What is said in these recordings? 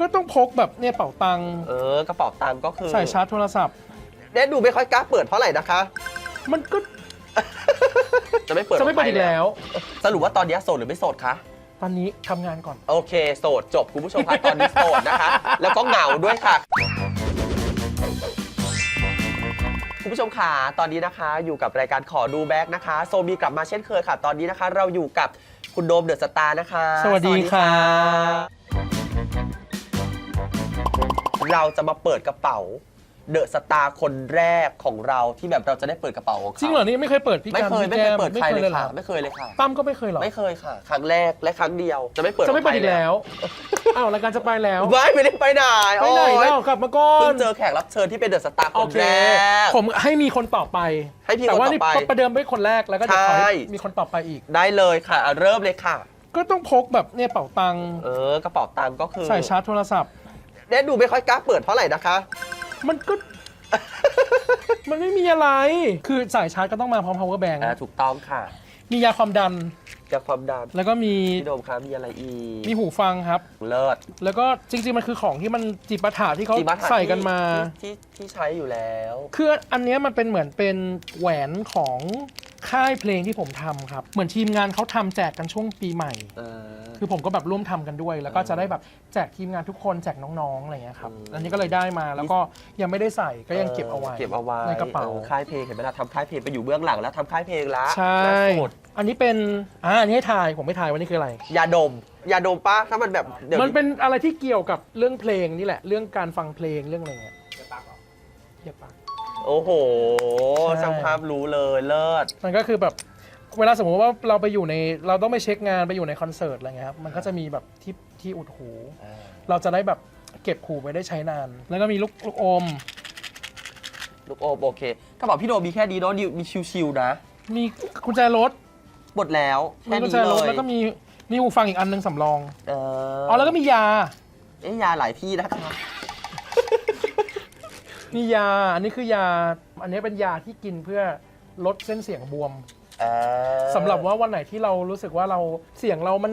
ก็ต้องพกแบบเนี่ยเป๋าตังค์เออกระเป๋าตังค์ก็คือใส่ชาร์จโทรศัพท์ เนี่ยดูไม่ค่อยกล้าเปิดเพราะอะไรนะคะ มันก็จะไม่เปิดจะไม่เปิดอีกแล้ว สรุปว่าตอนนี้โสดหรือไม่โสดคะ ตอนนี้ทำงานก่อน โอเค โสดจบคุณผู้ชมคะตอนนี้โสดนะคะ แล้วก็เหงาด้วยค่ะ คุณผู้ชมค่ะตอนนี้นะคะ อยู่กับรายการขอดูแบ็กนะคะ โซบีกลับมาเช่นเคยค่ะ ตอนนี้นะคะ เราอยู่กับคุณโดมเดอะสตาร์นะคะ สวัสดีค่ะ เราจะมาเปิดกระเป๋า เดอะสตาร์คนแรกของเราที่แบบเราจะได้เปิดกระเป๋าของเขาจริงเหรอนี่ไม่เคยเปิดพี่ไม่การเคยพี่ไม่แก้เคยมเปิดใครเลยหรค่ะอไม่เคยเลยค่ะ ตั้มก็ไม่เคยหรอไม่เคยค่ะ ครั้งแรกและครั้งเดียว จะไม่เปิดจะไม่เปิดใครอีกแล้วอ้าวรายการจะไปแล้วไม่ไม่ได้ไปไหนไปไหนโอ๊ยแล้วกลับมาก่อเพิ่นงเจอแขกรับเชิญที่เป็นเดอะสตาร์คโอนเค แรก ผมให้มีคนต่อไปให้พี่แต่ว่าคนต่นี่อไปประเดิมไปคนแรกแล้วก็เดี๋ยวขอใช่ ให้มีคนต่อไปอีก ได้เลยค่ะอะ เริ่มเลยค่ะ ก็ต้องพกแบบเนี่ยเป๋าตังค์เออกระเป๋าตังค์ก็คือใส่ชาร์จโทรศัพท์ เนี่ยดูไม่ค่อยกล้าเปิดเพราะอะไรนะคะ มันก็ มันไม่มีอะไร คือสายชาร์จก็ต้องมาพร้อม power bank อ่าถูกต้องค่ะมียาความดัน จากความดันแล้วก็มีพี่โดมครับมีอะไรอีกมีหูฟังครับ เลิศแล้วก็จริง ๆ มันคือของที่มันจิปาถะที่เขาจิบัตถะใส่กันมา ที่ที่ที่ใช้อยู่แล้ว คืออันเนี้ยมันเป็นเหมือนเป็นแหวนของ ค่ายเพลงที่ผมทำครับ เหมือนทีมงานเขาทำแจกกันช่วงปีใหม่ เออ คือผมก็แบบร่วมทำกันด้วย แล้วก็จะได้แบบแจกทีมงานทุกคนแจกน้องๆอะไรเงี้ยครับอืม อันนี้ก็เลยได้มาแล้วก็ยังไม่ได้ใส่ก็ยังเก็บเอาไว้ เก็บเอาไว้ในกระเป๋า ออค่ายเพลงเห็นไหมล่ะทำค่ายเพลงไปอยู่เบื้องหลังแล้วทำค่ายเพลงละใช่ล่าสุดอันนี้เป็นอ่าอันนี้ให้ทายผมไม่ทายว่านี่คืออะไร ยาดมยาดมป้าถ้ามันแบบเดี๋ยวมันเป็นอะไรที่เกี่ยวกับเรื่องเพลงนี่แหละ เรื่องการฟังเพลงเรื่องอะไรเงี้ยอย่าปาก หรออย่าปากโอ้โหใช่ ช่างภาพรู้เลยเลิศ มันก็คือแบบเวลาสมมติว่าเราไปอยู่ในเราต้องไปเช็คงานไปอยู่ในคอนเสิร์ตอะไรเงี้ยครับมันก็จะมีแบบที่ที่อุดหู เราจะได้แบบเก็บหูไว้ได้ใช้นาน แล้วก็มีลูกลูกอม ลูกโอมโอเคกระเป๋าพี่โดมมีแค่นี้เนาะมีมีชิวๆนะมีกุญแจรถหมดแล้วมีแค่กุญนี้แจเลรถยแล้วก็มีมีหูฟังอีกอันหนึงสำรองเอออ๋อแล้วก็มียา เอ๊ะยาหลายที่นะคะ มียาอันนี้คือยาอันนี้เป็นยาที่กินเพื่อลดเส้นเสียงบวมเออสำหรับว่าวันไหนที่เรารู้สึกว่าเราเสียงเรามัน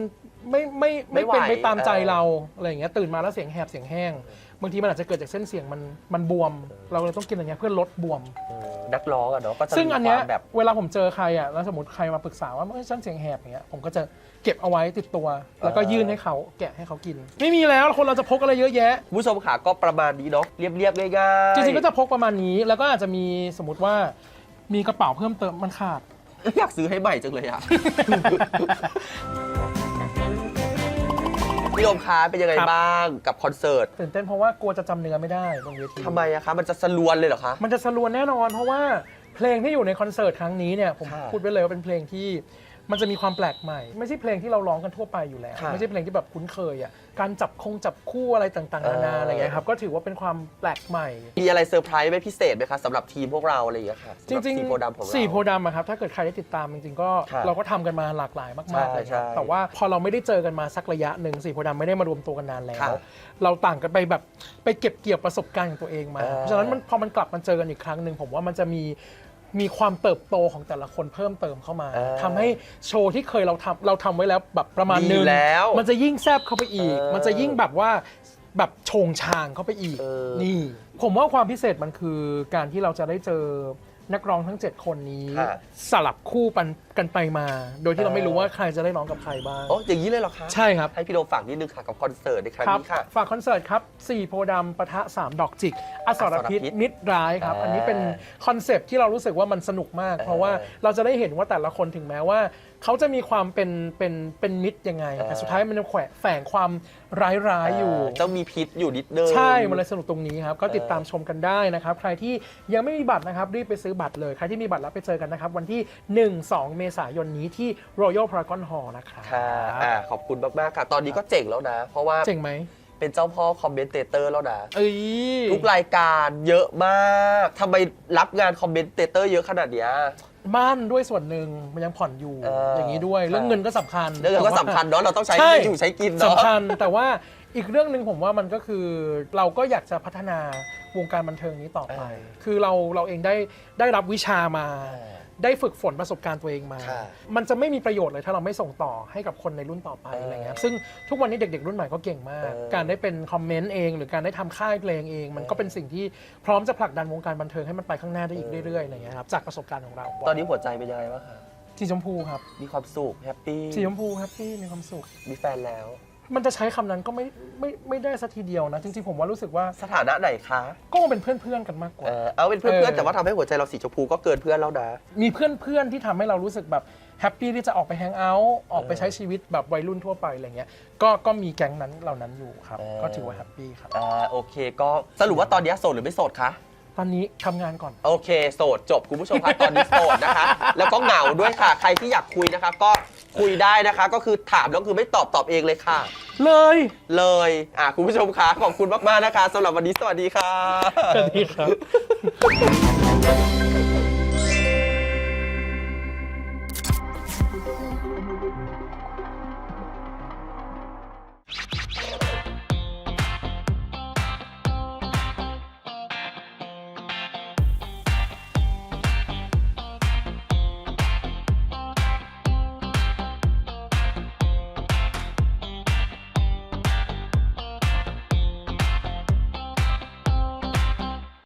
ไม่ไม่ไม่ไม่เป็นไหวไปตามใจเออเราอะไรอย่างเงี้ยตื่นมาแล้วเสียงแหบเสียงแห้ง บางทีมันอาจจะเกิดจากเส้นเสียงมันมันบวม เราเลยต้องกินอย่างเงี้ยเพื่อลดบวมเออนักร้องอะเนาะก็จะซึ่งมีอันเนี้ยความแบบ เวลาผมเจอใครอะแล้วสมมติใครมาปรึกษาว่าเอ้ยฉันเสียงแหบอย่างเงี้ยผมก็จะเก็บเอาไว้ติดตัว แล้วก็ยื่นให้เขาแกะให้เขากิน ไม่มีแล้วคนเราจะพกอะไรเยอะแยะ คุณผู้ชมค่ะก็ประมาณนี้เนาะเรียบๆง่ายๆจริงๆก็จะพกประมาณนี้แล้วก็อาจจะมีสมมติว่ามีกระเป๋าเพิ่มเติมมันขาด อยากซื้อให้ใหม่จังเลยอะ พี่โดมคะเป็นยังไงครับ บ้างกับคอนเสิร์ตตื่นเต้นเพราะว่ากลัวจะจำเนื้อไม่ได้บนเวทีทำไมอะคะ มันจะสลวนเลยเหรอคะ มันจะสลวนแน่นอน เพราะว่าเพลงที่อยู่ในคอนเสิร์ตครั้งนี้เนี่ยผมค่ะ พูดไว้เลยว่าเป็นเพลงที่ มันจะมีความแปลกใหม่ ไม่ใช่เพลงที่เราร้องกันทั่วไปอยู่แล้ว ค่ะไม่ใช่เพลงที่แบบคุ้นเคยอะการจับคงจับคู่อะไรต่างๆนานาเอออ อะไรเงี้ยครับก็ถือว่าเป็นความแปลกใหม่ มีอะไรเซอร์ไพรส์ไหมพิเศษไหมคะสำหรับทีมพวกเราอะไรอย่างเงี้ยค่ะจริงสำหบสีโพธิ์ดำของเรา สี่โพธิ์ดำอะครับถ้าเกิดใครได้ติดตามจริงๆก็ครับเราก็ทำกันมาหลากหลายมากๆเลยครับใช่แต่ว่าพอเราไม่ได้เจอกันมาสักระยะหนึ่งสี่โพธิ์ดำไม่ได้มารวมตัวกันนานแล้ครัว บเราต่างกันไปแบบไปเก็บเกี่ยวประสบการณ์ของตัวเองมาเออเพราะฉะนั้นมันพอมันกลับมาเจอกันอีกครั้งหนึ่งผมว่ามันจะมี มีความเติบโตของแต่ละคนเพิ่มเติมเข้ามาเออทำให้โชว์ที่เคยเราทำเราทำไว้แล้วแบบประมาณดีนึงแล้วมันจะยิ่งแซบเข้าไปอีก เออมันจะยิ่งแบบว่าแบบโชงชางเข้าไปอีกเออ นี่ ผมว่าความพิเศษมันคือการที่เราจะได้เจอ นักร้องทั้ง 7 คนนี้ ค่ะ สลับคู่ปันกันไปมา โดยที่เราเออไม่รู้ว่าใครจะได้ร้องกับใครบ้าง โอ้อย่างนี้เลยเหรอคะใช่ครับ ให้พี่โดมฝากนิดนึงค่ะกับคอนเสิร์ตในครั้งครับนี้ค่ะ ฝากคอนเสิร์ตครับ4โพธิ์ดำปะทะ 3 ดอกจิก อสรพิษอสรพิษมิตรร้ายครับ อ่าอันนี้เป็นคอนเซปต์ที่เรารู้สึกว่ามันสนุกมาก เพราะว่าเราจะได้เห็นว่าแต่ละคนถึงแม้ว่า เขาจะมีความเป็นเป็นเป็นมิตรยังไง แต่สุดท้ายมันจะแขวะแฝงความร้ายๆอยู่เต้องมีพิษอยู่นิดนึง ใช่ มันเลยสนุกตรงนี้ครับ ก็ติดตามชมกันได้นะครับ ใครที่ยังไม่มีบัตรนะครับ รีบไปซื้อบัตรเลยใครที่มีบัตรแล้วไปเจอกันนะครับ วันที่ 1-2 เมษายนนี้ที่ Royal Paragon Hall นะครับค่ะอ่าขอบคุณมากๆค่ะ ตอนนี้ก็เจ๋งแล้วนะ เพราะว่าเจ๋งไหมเป็นเจ้าพ่อคอมเมนเตเตอร์แล้วนะเอ้ยทุกรายการเยอะมากทำไมรับงานคอมเมนเตเตอร์เยอะขนาดเนี้ยบ้านด้วยส่วนหนึ่งมันยังผ่อนอยู่เออออย่างนี้ด้วยใช่เรื่องเงินก็สำคัญเรื่องเงินก็สำคัญเนาะเราต้องใช้ใช่อยู่ใช้กินเนาะสำคัญแต่ว่า อีกเรื่องหนึ่งผมว่ามันก็คือเราก็อยากจะพัฒนาวงการบันเทิงนี้ต่อไป เออคือเราเราเองได้ได้รับวิชามา เออได้ฝึกฝนประสบการณ์ตัวเองมา ค่ะมันจะไม่มีประโยชน์เลยถ้าเราไม่ส่งต่อให้กับคนในรุ่นต่อไปเออออะไรเงี้ยซึ่งทุกวันนี้เด็ก ๆ รุ่นใหม่ก็เก่งมาก เออ การได้เป็นคอมเมนต์เอง หรือการได้ทำค่ายเพลงเอง มันก็เป็นสิ่งที่พร้อมจะผลักดันวงการบันเทิงให้มันไปข้างหน้าได้อีกเรื่อยๆอะไรเงี้ยครับจากประสบการณ์ของเราตอนนี้หัวใจเป็นยังไงบ้างคะสีชมพูครับมีความสุขแฮปปี้ สีชมพูแฮปปี้มีความสุข มีแฟนแล้ว มันจะใช้คำนั้นก็ไม่ไม่ไม่ได้สักทีเดียวนะ จริงๆผมว่ารู้สึกว่าสถานะไหนคะก็คงเป็นเพื่อนๆกันมากกว่า เออเอาเป็นเพื่เออนอๆแต่ว่าทำให้หัวใจเราสีชมพูก็เกินเพื่อนแล้วนะ มีเพื่อนๆที่ทำให้เรารู้สึกแบบแฮปปี้ที่จะออกไปแฮงเอาท์ออกไปใช้ชีวิตแบบวัยรุ่นทั่วไปอะไรเงี้ยก็ก็มีแก๊งนั้นเหล่านั้นอยู่ครับ เออ ก็ถือว่าแฮปปี้ครับ อ่าโอเค ก็สรุปว่าตอนนี้โสดหรือไม่โสดคะ ตอนนี้ทำงานก่อน โอเค โสดจบคุณผู้ชมคะตอนนี้โสดนะคะ แล้วก็เหงาด้วยค่ะ ใครที่อยากคุยนะคะ ก็ คุยได้นะคะ ก็คือถามแล้วคือไม่ตอบตอบเองเลยค่ะ เลยเลยอะคุณผู้ชมคะขอบคุณมากๆนะคะสำหรับวันนี้สวัสดีค่ะ สวัสดีครับ